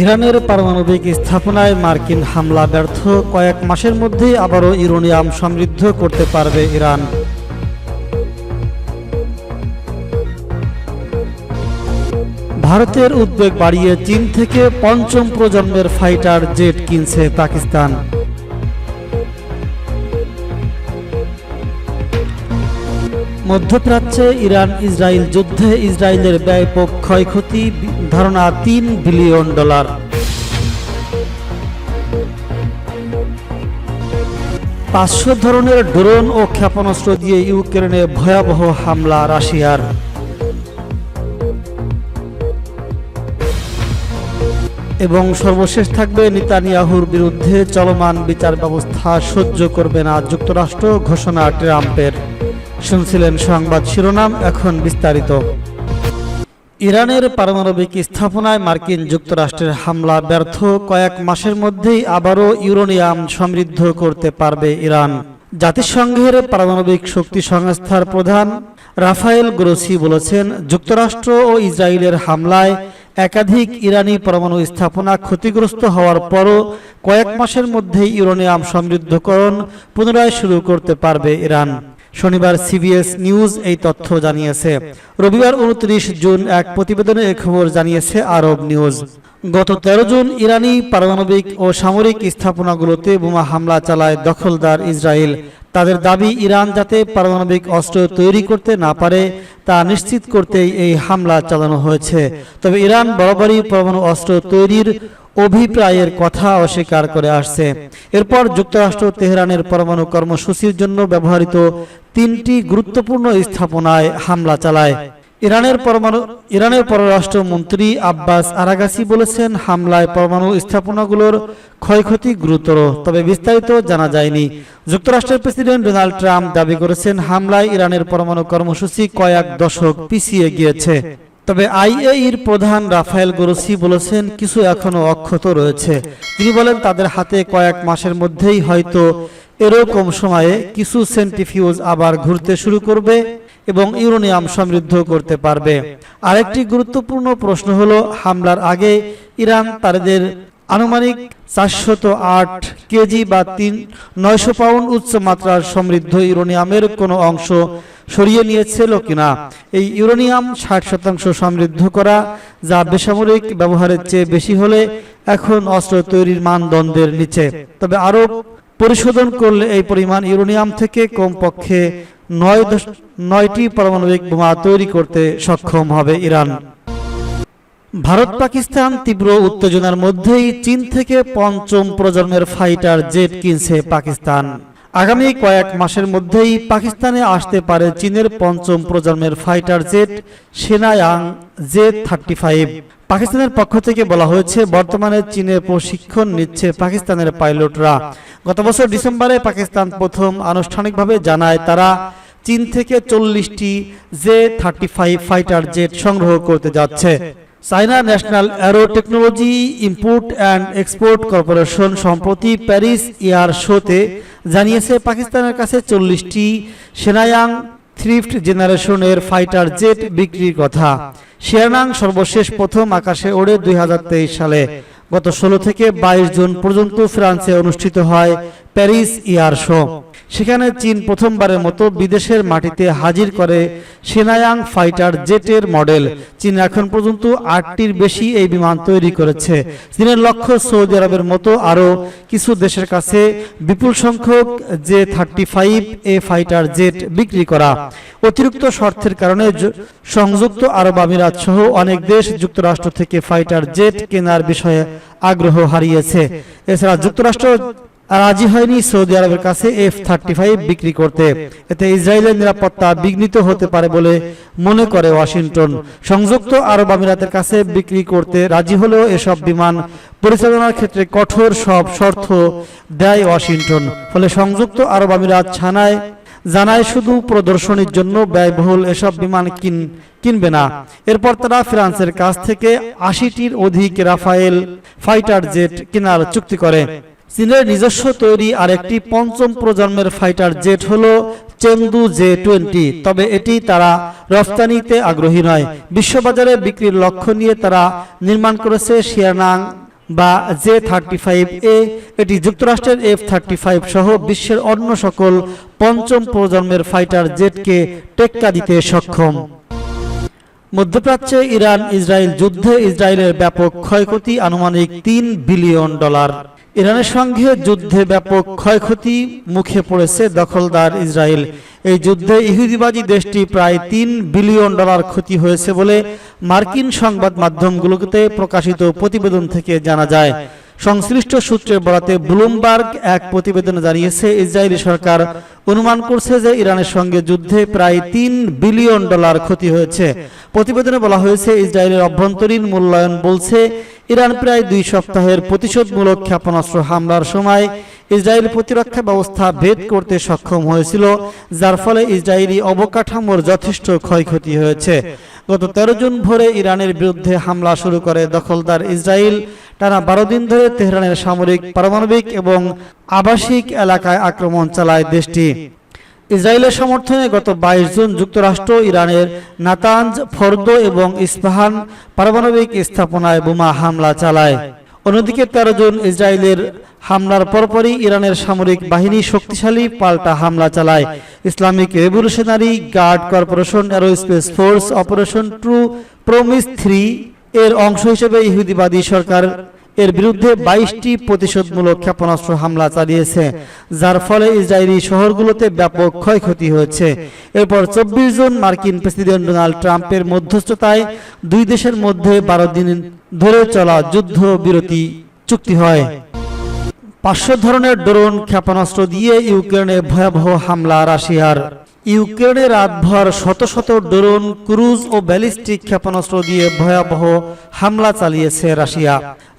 ইরানের পারমাণবিক স্থাপনায় মার্কিন হামলা ব্যর্থ। কয়েক মাসের মধ্যেই আবারও ইউরোনিয়াম সমৃদ্ধ করতে পারবে ইরান। ভারতের উদ্বেগ বাড়িয়ে চীন থেকে পঞ্চম প্রজন্মের ফাইটার জেট কিনছে পাকিস্তান। মধ্যপ্রাচ্যে ইরান, ইসরায়েল যুদ্ধে ইসরায়েলের ব্যাপক ক্ষয়ক্ষতি, ধারণা তিন বিলিয়ন ডলার। পাঁচশো ধরনের ড্রোন ও ক্ষেপণাস্ত্র দিয়ে ইউক্রেনে ভয়াবহ হামলা রাশিয়ার। এবং সর্বশেষ থাকবে নিতানিয়াহুর বিরুদ্ধে চলমান বিচার ব্যবস্থা সহ্য করবে না যুক্তরাষ্ট্র, ঘোষণা ট্রাম্পের। শুনছিলেন সংবাদ শিরোনাম, এখন বিস্তারিত। ইরানের পারমাণবিক স্থাপনায় মার্কিন যুক্তরাষ্ট্রের হামলা ব্যর্থ, কয়েক মাসের মধ্যেই আবারও ইউরোনিয়াম সমৃদ্ধ করতে পারবে ইরান। জাতিসংঘের পারমাণবিক শক্তি সংস্থার প্রধান রাফায়েল গ্রোসি বলেছেন, যুক্তরাষ্ট্র ও ইসরায়েলের হামলায় একাধিক ইরানি পরমাণু স্থাপনা ক্ষতিগ্রস্ত হওয়ার পরও কয়েক মাসের মধ্যেই ইউরোনিয়াম সমৃদ্ধকরণ পুনরায় শুরু করতে পারবে ইরান। শনিবার সিবিএস নিউজ এই তথ্য জানিয়েছে। রবিবার উনত্রিশ জুন এক প্রতিবেদনে এ খবর জানিয়েছে আরব নিউজ। গত ১৩ জুন ইরানি পারমাণবিক ও সামরিক স্থাপনাগুলোতে বোমা হামলা চালায় দখলদার ইসরায়েল। তাদের দাবি, ইরান যাতে পারমাণবিক অস্ত্র তৈরি করতে না পারে, তা নিশ্চিত করতেই এই হামলা চালানো হয়েছে। তবে ইরান বরাবরই পরমাণু অস্ত্র তৈরির অভিপ্রায়ের কথা অস্বীকার করে আসছে। এরপর যুক্তরাষ্ট্র তেহরানের পরমাণু কর্মসূচির জন্য ব্যবহৃত তিনটি গুরুত্বপূর্ণ স্থাপনায় হামলা চালায়। ইরানের পরমাণু ইরানের পররাষ্ট্রমন্ত্রী আব্বাস আরাগাসি বলেছেন, হামলায় পরমাণু স্থাপনাগুলোর ক্ষয়ক্ষতি গুরুতর, তবে বিস্তারিত জানা যায়নি। যুক্তরাষ্ট্রের প্রেসিডেন্ট ডোনাল্ড ট্রাম্প দাবি করেছেন, হামলায় ইরানের পরমাণু কর্মসূচি কয়েক দশক পিছিয়ে গিয়েছে। তবে আইএইর প্রধান রাফায়েল গোরসি বলেছেন, কিছু এখনও অক্ষত রয়েছে। তিনি বলেন, তাদের হাতে কয়েক মাসের মধ্যেই হয়তো এরকম সময়ে কিছু সেন্টিফিউজ আবার ঘুরতে শুরু করবে এবং ইউরেনিয়াম সমৃদ্ধ করতে পারবে। আরেকটি গুরুত্বপূর্ণ প্রশ্ন হলো, হামলার আগে ইরান তাদের আনুমানিক চারশত আট কেজি বা তিন, নয়শো পাউন্ড উচ্চ মাত্রার সমৃদ্ধ ইউরোনিয়ামের কোনো অংশ সরিয়ে নিয়েছিল কিনা। এই ইউরোনিয়াম ষাট শতাংশ সমৃদ্ধ করা যা বেসামরিক ব্যবহারের চেয়ে বেশি হলে এখন অস্ত্র তৈরির মানদণ্ডের নিচে। তবে আরও পরিশোধন করলে এই পরিমাণ ইউরেনিয়াম থেকে কমপক্ষে নয় নয়টি পারমাণবিক বোমা তৈরি করতে সক্ষম হবে ইরান। ভারত, পাকিস্তান তীব্র উত্তেজনার মধ্যেই চীন থেকে পঞ্চম প্রজন্মের ফাইটার জেট কিনছে পাকিস্তান। আগামী কয়েক মাসের মধ্যেই পাকিস্তানে আসতে পারে চীনের পঞ্চম প্রজন্মের fighter jet Shenyang J thirty five. পাকিস্তানের পক্ষ থেকে বলা হয়েছে, বর্তমানে চীনে প্রশিক্ষণ নিচ্ছে পাকিস্তানের পাইলটরা। গত বছর ডিসেম্বরে পাকিস্তান প্রথম আনুষ্ঠানিকভাবে জানায় তারা চীন থেকে চল্লিশটি J thirty five fighter jet সংগ্রহ করতে যাচ্ছে। China National Aero Technology Import and Export Corporation সম্প্রতি প্যারিস এয়ার শোতে জানিয়েছে, পাকিস্তানের কাছে চল্লিশটি সেনায়াং থ্রিফট জেনারেশনের ফাইটার জেট বিক্রির কথা। শিয়ানাং সর্বশেষ প্রথম আকাশে ওড়ে দুই হাজার তেইশ সালে। গত ষোলো থেকে বাইশ জুন পর্যন্ত ফ্রান্সে অনুষ্ঠিত হয় প্যারিস ইয়ার শো সেখানে চীন প্রথমবারের মতো বিদেশের মাটিতে হাজির করে সেনায়াং ফাইটার জেটের মডেল চীন এখন পর্যন্ত আটটির বেশি এই বিমান তৈরি করেছে। চীনের লক্ষ্য সৌদি আরবের মতো আরও কিছু দেশের কাছে বিপুল সংখ্যক J thirty five A fighter jet বিক্রি করা। অতিরিক্ত শর্তের কারণে সংযুক্ত আরব আমিরাত সহ অনেক দেশ যুক্তরাষ্ট্র থেকে ফাইটার জেট কেনার বিষয়ে আগ্রহ হারিয়েছে। এছাড়া যুক্তরাষ্ট্র রাজি হয়নি সৌদি আরবের কাছে এফ থার্টি ফাইভ বিক্রি করতে। এতে ইসরায়েলের নিরাপত্তা বিঘ্নিত হতে পারে বলে মনে করে ওয়াশিংটন। সংযুক্ত আরব আমিরাতের কাছে বিক্রি করতে রাজি হলেও এসব বিমান পরিচালনার ক্ষেত্রে কঠোর সব শর্ত দেয় ওয়াশিংটন। ফলে সংযুক্ত আরব আমিরাত ছানায় জানায় শুধু প্রদর্শনীর জন্য ব্যয়বহুল এসব বিমান কিন, কিনবে না। এরপর তারা ফ্রান্সের কাছ থেকে আশিটির অধিক রাফায়েল ফাইটার জেট কেনার চুক্তি করে। চীনের নিজস্ব তৈরি আরেকটি পঞ্চম প্রজন্মের ফাইটার জেট হলো চেংদু জে টোয়েন্টি তবে এটি তারা রফতানিতে আগ্রহী নয়। বিশ্ববাজারে বিক্রির লক্ষ্য নিয়ে তারা নির্মাণ করেছে শিয়ানাং বা জে থার্টি ফাইভ এ। এটি যুক্তরাষ্ট্রের এফ থার্টি ফাইভ সহ বিশ্বের অন্য সকল পঞ্চম প্রজন্মের ফাইটার জেটকে টেক্কা দিতে সক্ষম। মধ্যপ্রাচ্যে ইরান, ইসরায়েল যুদ্ধে ইসরায়েলের ব্যাপক ক্ষয়ক্ষতি, আনুমানিক তিন বিলিয়ন ডলার। ইরানের সঙ্গে যুদ্ধে ব্যাপক ক্ষয়ক্ষতি মুখে পড়েছে দখলদার ইসরায়েল। এই যুদ্ধে ইহুদিবাদী দেশটি প্রায় তিন বিলিয়ন ডলার ক্ষতি হয়েছে বলে মার্কিন সংবাদ মাধ্যমগুলোতে প্রকাশিত প্রতিবেদন থেকে জানা যায়। সংশ্লিষ্ট সূত্রের বরাতে ব্লুমবার্গ এক প্রতিবেদনে জানিয়েছে, ইসরায়েলি সরকার অনুমান করছে যে ইরানের সঙ্গে যুদ্ধে প্রায় তিন বিলিয়ন ডলার ক্ষতি হয়েছে। প্রতিবেদনে বলা হয়েছে, ইসরায়েলের অভ্যন্তরীণ মূল্যায়ন বলছে, ইরান প্রায় দুই সপ্তাহের প্রতিশোধমূলক ক্ষেপণাস্ত্র হামলার সময় ইসরায়েল প্রতিরক্ষা ব্যবস্থা ভেদ করতে সক্ষম হয়েছিল, যার ফলে ইসরায়েলি অবকাঠামোর যথেষ্ট ক্ষয়ক্ষতি হয়েছে। গত তেরো জুন ভোরে ইরানের বিরুদ্ধে হামলা শুরু করে দখলদার ইসরায়েল। টানা বারো দিন ধরে তেহরানের সামরিক, পারমাণবিক এবং আবাসিক এলাকায় আক্রমণ চালায় দেশটি। ইসরায়েলের সমর্থনে গত বাইশ জুন যুক্তরাষ্ট্র, ইরানের নাতাঞ্জ ফর্দ এবং ইস্পাহান পারমাণবিক স্থাপনায় বোমা হামলা চালায়। অন্যদিকে তেরো জুন ইসরায়েলের হামলার পরপরই ইরানের সামরিক বাহিনী শক্তিশালী পাল্টা হামলা চালায়। Islamic Revolutionary Guard Corporation Aerospace Force operation True Promise three এর অংশ হিসেবে ইহুদিবাদী সরকার এর বিরুদ্ধে বাইশটি প্রতিশোধমূলক ক্ষেপণাস্ত্র হামলা চালিয়েছে, যার ফলে ইসরায়েলি শহরগুলোতে ব্যাপক ক্ষয়ক্ষতি হয়েছে। এরপর চব্বিশ জন মার্কিন প্রেসিডেন্ট ডোনাল্ড ট্রাম্পের মধ্যস্থতায় দুই দেশের মধ্যে বারো দিন ধরে চলা যুদ্ধ বিরতি চুক্তি হয়। পাঁচশো ধরনের ড্রোন ক্ষেপণাস্ত্র দিয়ে ইউক্রেনে ভয়াবহ হামলা রাশিয়ার। ইউক্রেনে রাতভর শত শত ড্রোন, ক্রুজ ও ব্যালিস্টিক ক্ষেপণাস্ত্র দিয়ে ভয়াবহ হামলা চালিয়েছে রাশিয়া।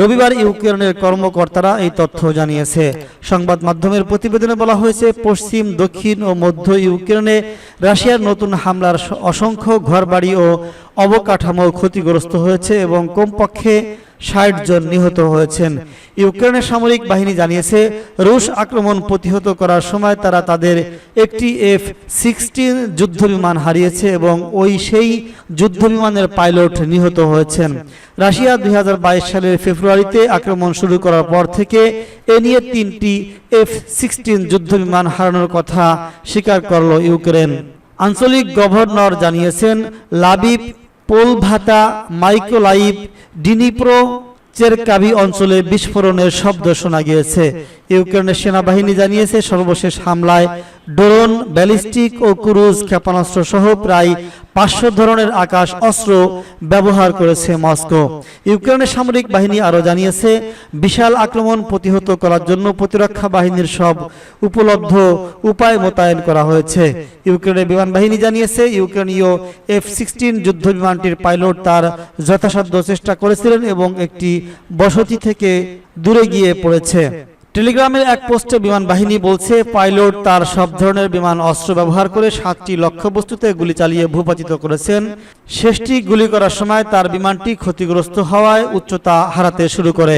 রবিবার ইউক্রেনের কর্মকর্তারা এই তথ্য জানিয়েছে। সংবাদ মাধ্যমের প্রতিবেদনে বলা হয়েছে, পশ্চিম, দক্ষিণ ও মধ্য ইউক্রেনে রাশিয়ার নতুন হামলার অসংখ্য ঘরবাড়ি ও অবকাঠামো ক্ষতিগ্রস্ত হয়েছে এবং কমপক্ষে ষাট জন নিহত হয়েছেন। ইউক্রেনের সামরিক বাহিনী জানিয়েছে রুশ আক্রমণ প্রতিহত করার সময় তারা তাদের একটি এফ সিক্সটিন যুদ্ধবিমান হারিয়েছে এবং ওই সেই যুদ্ধবিমানের পাইলট নিহত হয়েছেন। রাশিয়া দুই হাজার বাইশ সালের ফেব্রুয়ারিতে আক্রমণ শুরু করার পর থেকে এ নিয়ে তিনটি এফ সিক্সটিন যুদ্ধবিমান হারানোর কথা স্বীকার করল ইউক্রেন। আঞ্চলিক গভর্নর জানিয়েছেন লাবিব পোলভাতা মাইকোলাইভ ডিনিপ্রো চেরকাবি অঞ্চলে বিস্ফোরণের শব্দ শোনা গিয়েছে। ইউক্রেনের সেনাবাহিনী জানিয়েছে সর্বশেষ হামলায় ড্রোন, ব্যালিস্টিক ও ক্রুজ ক্ষেপণাস্ত্র সহ প্রায় পাঁচশো ধরনের আকাশ অস্ত্র ব্যবহার করেছে মস্কো। ইউক্রেনের সামরিক বাহিনী আরও জানিয়েছে, বিশাল আক্রমণ প্রতিহত করার জন্য প্রতিরক্ষা বাহিনীর সব উপলব্ধ উপায় মোতায়েন করা হয়েছে। ইউক্রেনের বিমান বাহিনী জানিয়েছে, ইউক্রেনীয় এফ সিক্সটিন যুদ্ধ বিমানটির পাইলট তার যথাসাধ্য চেষ্টা করেছিলেন এবং একটি বসতি থেকে দূরে গিয়ে পড়েছে। টেলিগ্রামের এক পোস্টে বিমান বাহিনী বলছে, পাইলট তার সব ধরনের বিমান অস্ত্র ব্যবহার করে সাতটি লক্ষ্যবস্তুতে গুলি চালিয়ে ভূপাতিত করেছেন। শেষটি গুলি করার সময় তার বিমানটি ক্ষতিগ্রস্ত হওয়ায় উচ্চতা হারাতে শুরু করে।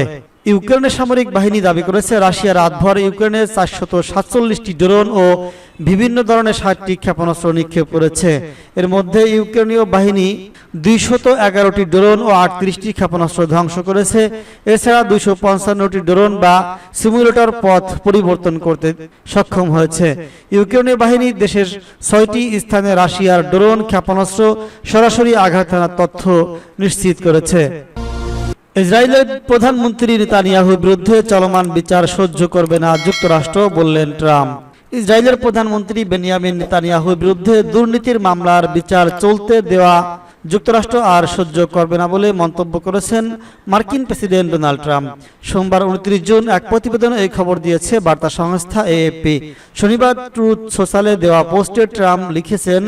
ইউক্রেনের সামরিক বাহিনী দাবি করেছে রাশিয়া রাতভর ইউক্রেনের চারশত সাতচল্লিশটি ড্রোন ও বিভিন্ন ধরনের ষাটটি ক্ষেপণাস্ত্র নিক্ষেপ করেছে। এর মধ্যে ইউক্রেনীয় বাহিনী দুইশত এগারোটি ড্রোন ও আটত্রিশটি ক্ষেপণাস্ত্র ধ্বংস করেছে। এছাড়া দুইশো পঞ্চান্নটি ড্রোন বা সিমুলেটর পথ পরিবর্তন করতে সক্ষম হয়েছে। ইউক্রেনীয় বাহিনী দেশের ছয়টি স্থানে রাশিয়ার ড্রোন ক্ষেপণাস্ত্র সরাসরি আঘাত হানার তথ্য নিশ্চিত করেছে। ইসরায়েলের প্রধানমন্ত্রী নেতানিয়াহুর বিরুদ্ধে চলমান বিচার সহ্য করবে না যুক্তরাষ্ট্র, বললেন ট্রাম্প। ইসরায়েলের প্রধানমন্ত্রী বেনিয়ামিন নেতানিয়াহুর বিরুদ্ধে দুর্নীতির মামলার বিচার চলতে দেওয়া যুক্তরাষ্ট্র আর সহ্য করবে না বলে মন্তব্য করেছেন মার্কিন প্রেসিডেন্ট ডোনাল্ড ট্রাম্প। সোমবার উনত্রিশ জুন এক প্রতিবেদনে এই খবর দিয়েছে বার্তা সংস্থা এএপি শনিবার ট্রুথ সোশ্যালে দেওয়া পোস্টে ট্রাম্প লিখেছেন,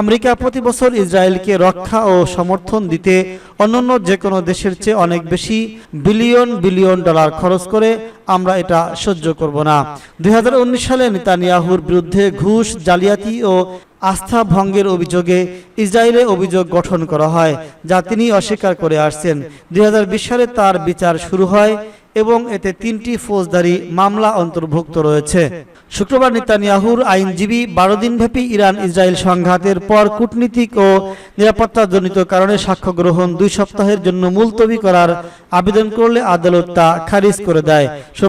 আমেরিকা প্রতি বছর ইসরায়েলকে রক্ষা ও সমর্থন দিতে অন্যান্য যে কোনো দেশের চেয়ে অনেক বেশি বিলিয়ন বিলিয়ন ডলার খরচ করে আমরা এটা সহ্য করব না। দুই হাজার উনিশ সালে নেতানিয়াহুর বিরুদ্ধে ঘুষ, জালিয়াতি ও আস্থা ভঙ্গের অভিযোগে ইসরায়েলে অভিযোগ গঠন করা হয়, যা তিনি অস্বীকার করে আসছেন। দুই সালে তার বিচার শুরু হয় এবং এতে তিনটি ফৌজদারি মামলা অন্তর্ভুক্ত রয়েছে। শুক্রবার নেতানিয়াহুর আইনজীবী বারো দিনব্যাপী ইরান ইসরায়েল সংঘাতের পর কূটনীতিক ও নিরাপত্তাজনিত কারণে সাক্ষ্য গ্রহণ দুই সপ্তাহের জন্য মুলতবি করার আবেদন করলে আদালত তা খারিজ করে দেয়।